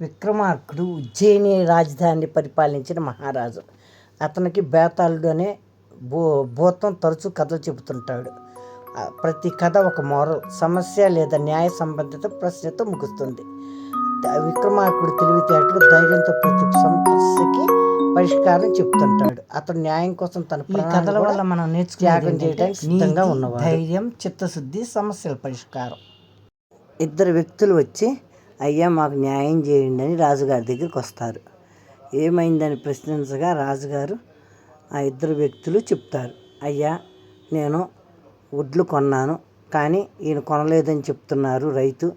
విక్రమార్కుడు ఉజ్జయిని రాజధానిని పరిపాలించిన మహారాజు. అతనికి బేతాళుడు అనే భూ భూతం తరచూ కథలు చెబుతుంటాడు. ప్రతి కథ ఒక మోరల్ సమస్య లేదా న్యాయ సంబంధిత ప్రశ్నతో ముగుస్తుంది. విక్రమార్కుడు తెలివితేటలు ధైర్యంతో ప్రతి సమస్యకి పరిష్కారం చెప్తుంటాడు అతను న్యాయం కోసం తన ఈ కథల వల్ల మనం త్యాగం నేర్చుకునేది చేయడానికి సిద్ధంగా ఉన్నవాడు. ధైర్యం చిత్తశుద్ధి సమస్యల పరిష్కారం. ఇద్దరు వ్యక్తులు వచ్చి అయ్యా మాకు న్యాయం చేయండి అని రాజుగారి దగ్గరికి వస్తారు. ఏమైందని ప్రశ్నించగా రాజుగారు ఆ ఇద్దరు వ్యక్తులు చెప్తారు. అయ్యా నేను వడ్లు కొన్నాను కానీ ఈయన కొనలేదని చెప్తున్నారు రైతు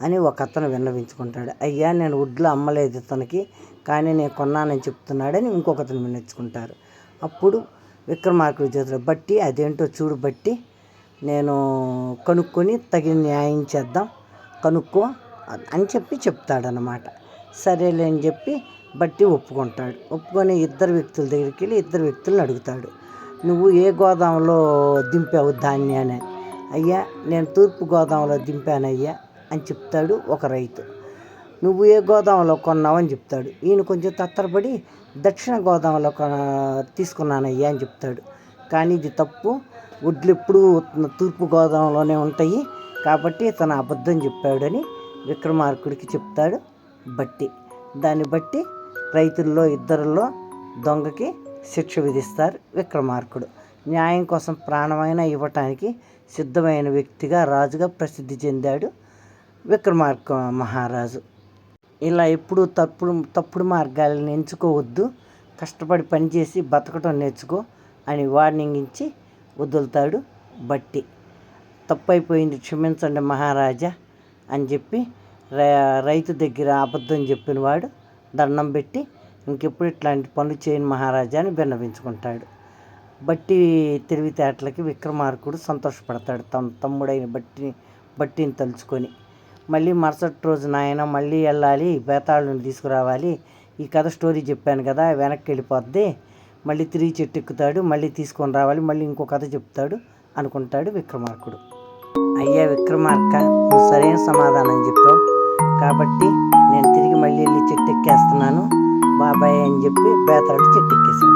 అని ఒక అతను విన్నవించుకుంటాడు. అయ్యా నేను వడ్లు అమ్మలేదు ఇతనికి కానీ నేను కొన్నానని చెప్తున్నాడని ఇంకొక అతను విన్నవించుకుంటారు. అప్పుడు విక్రమార్కుడి చేతిలో బట్టి అదేంటో చూడు బట్టి నేను కనుక్కొని తగిన న్యాయం చేద్దాం కనుక్కో అని చెప్పి చెప్తాడనమాట. సరేలే అని చెప్పి బట్టి ఒప్పుకుంటాడు. ఒప్పుకొని ఇద్దరు వ్యక్తుల దగ్గరికి వెళ్ళి ఇద్దరు వ్యక్తులను అడుగుతాడు. నువ్వు ఏ గోదాంలో దింపావు ధాన్యాన్ని? అయ్యా నేను తూర్పు గోదాంలో దింపానయ్యా అని చెప్తాడు ఒక రైతు. నువ్వు ఏ గోదాంలో కొన్నావని చెప్తాడు. ఈయన కొంచెం తత్తరపడి దక్షిణ గోదాంలో తీసుకున్నానయ్యా అని చెప్తాడు. కానీ ఇది తప్పు. వడ్లు ఎప్పుడూ తూర్పు గోదాంలోనే ఉంటాయి. కాబట్టి తన అబద్ధం చెప్పాడని విక్రమార్కుడికి చెప్తాడు బట్టి. దాన్ని బట్టి రైతుల్లో ఇద్దరిలో దొంగకి శిక్ష విధిస్తారు విక్రమార్కుడు. న్యాయం కోసం ప్రాణమైన ఇవ్వటానికి సిద్ధమైన వ్యక్తిగా రాజుగా ప్రసిద్ధి చెందాడు విక్రమార్క మహారాజు. ఇలా ఎప్పుడూ తప్పుడు తప్పుడు మార్గాలను ఎంచుకోవద్దు. కష్టపడి పనిచేసి బతకటం నేర్చుకో అని వార్నింగ్ ఇచ్చి వదులుతాడు బట్టి. తప్పైపోయింది క్షమించండి మహారాజా. అని చెప్పి రైతు దగ్గర అబద్ధం చెప్పిన వాడు దండం పెట్టి ఇంకెప్పుడు ఇట్లాంటి పనులు చేయని మహారాజా అని విన్నవించుకుంటాడు. బట్టి తెలివితేటలకి విక్రమార్కుడు సంతోషపడతాడు తమ తమ్ముడైన బట్టి బట్టిని తలుచుకొని. మళ్ళీ మరుసటి రోజు నాయన మళ్ళీ వెళ్ళాలి బేతాళుని తీసుకురావాలి. ఈ కథ స్టోరీ చెప్పాను కదా వెనక్కి వెళ్ళిపోద్ది. మళ్ళీ తిరిగి చెట్టు ఎక్కుతాడు మళ్ళీ తీసుకొని రావాలి మళ్ళీ ఇంకో కథ చెప్తాడు అనుకుంటాడు విక్రమార్కుడు. అయ్యా విక్రమార్క నువ్వు సరైన సమాధానం చెప్పావు. కాబట్టి నేను తిరిగి మళ్ళీ వెళ్ళి చెట్టు ఎక్కేస్తున్నాను బాబాయ్ అని చెప్పి బేతాడు చెట్టు ఎక్కేశాడు